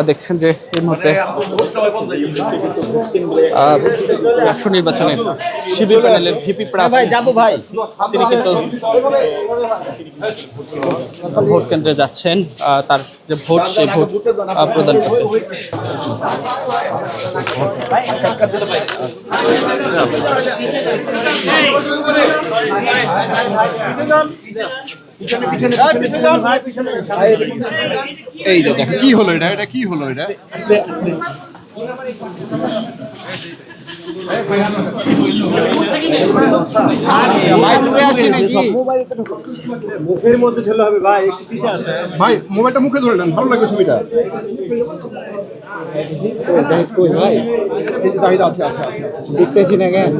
দেখছেন যে এই মুহূর্তে একশো নির্বাচনে শিবির প্যানেলের ভিপি প্রার্থী তিনি কিন্তু ভোট কেন্দ্রে যাচ্ছেন আহ, তার যে ভোট সেই ভোট প্রদান করতে। এই যে দেখেন কি হলো এটা? এটা কি হলো এটা? মুখের মধ্যে ঢেলে হবে ভাই মোবাইলটা মুখে ধরে নেন ভালো লাগবে ছবিটা। দাহিদ আছে আছে আছে আছে। দেখতেছি না কেন?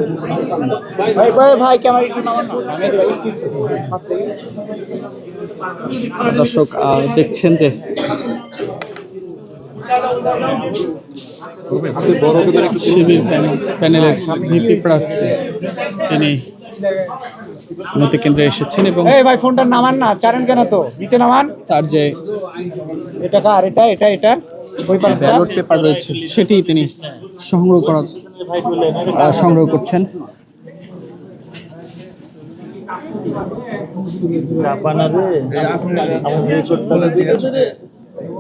ভাই ভাই ভাই ক্যামেরা একটু নামান না। নামিয়ে দিবা একটু আছে দর্শক দেখছেন যে শিবির প্যানেল- প্যানেলের ভিপি প্রার্থী তিনি মতে কেন্দ্রে এসেছেন এবং এই ভাই ফোনটা নামান না চারেন কেন তো? নিচে নামান। তার যে এটা কার? এটা এটা এটা? ওই ব্যালট পেপার রয়েছে সেটি তিনি সংগ্রহ করা আহ, সংগ্রহ করছেন। চাপানা রে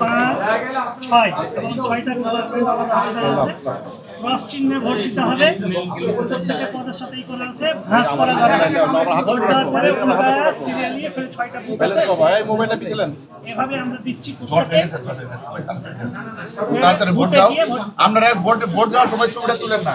পাঁচ ছয় এবং ছয়টা কালার প্রিন্ট আলাদা আলাদা আছে ক্রস চিহ্নে ভোট দিতে হবে প্রত্যেকের পদের সাথেই করে আছে ভাঁজ করা যাবে ভোট দেওয়ার পরে উল্টায়া সিরিয়ালি এখানে ছয়টা বুথ আছে এভাবে আমরা দিচ্ছি তাড়াতাড়ি ভোট দাও আপনারা ভোট ভোট দেওয়ার সময় ছবিটা তুলেন না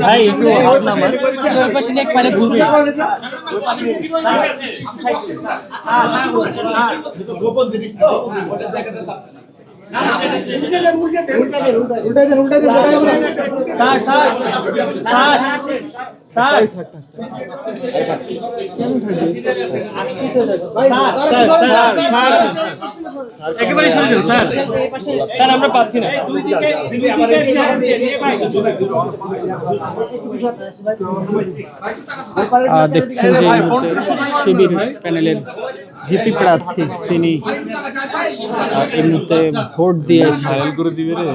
ভাই একটু হাত নামান গোপন জিনিস তো ওটা দেখাতে চাচ্ছে না। স্যার স্যার স্যার স্যার একেবারে শুনছেন স্যার। স্যার আমরা পাচ্ছি না। দেখছেন যে শিবির প্যানেলের ভিপি প্রার্থী তিনি এই মুহূর্তে ভোট দিয়ে ভাইরাল করে দিবে রে।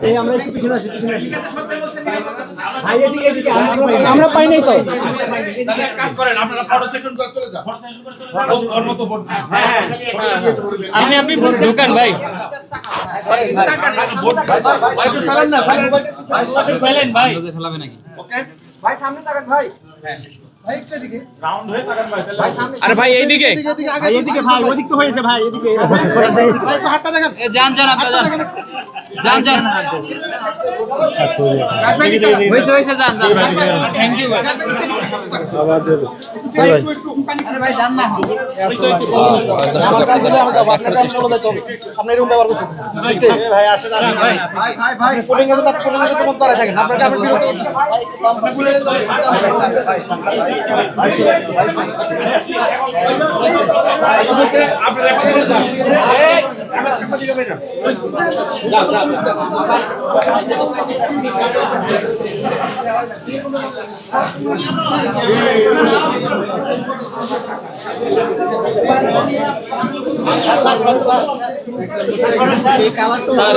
এই আমরা একটু পিছনে আসি পিছনে আসি ভাই এদিকে এদিকে আমরা পাই নাই তো তাহলে এক কাজ করেন, আপনারা photo session করে চলে যান। ও- ওর মতো ভোট দিন। আপনি আপনি ঢোকান ভাই ভাই ভাই সামনে তাকান ভাই আরে ভাই এইদিকে ভাই এদিকে ভাই ওদিক তো হয়েছে ভাই এদিকে যান যান আপনারা যান যান হয়েছে হয়েছে যান যান থ্যাংক ইউ আবার দেব আরে ভাই যান দর্শক আপনাদের দেখার চেষ্টা করছি ভাই আসেন ভাই ভাই ভাই পোলিং এর তো পোলিং এর তো মত দাঁড়ায় থাকেন আপনাকে আমি বিরক্ত বিরত আপনারা এখন চলে যান। এই, স্যার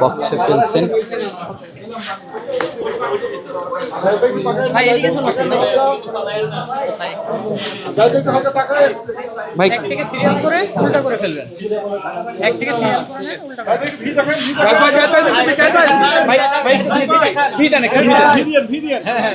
বক্সে ফেলছেন ভাই এক থেকে সিরিয়াল করে উল্টা করে ফেলবেন এক থেকে সিরিয়াল করে উল্টা করে ভিডিও ভিডিও হ্যাঁ হ্যাঁ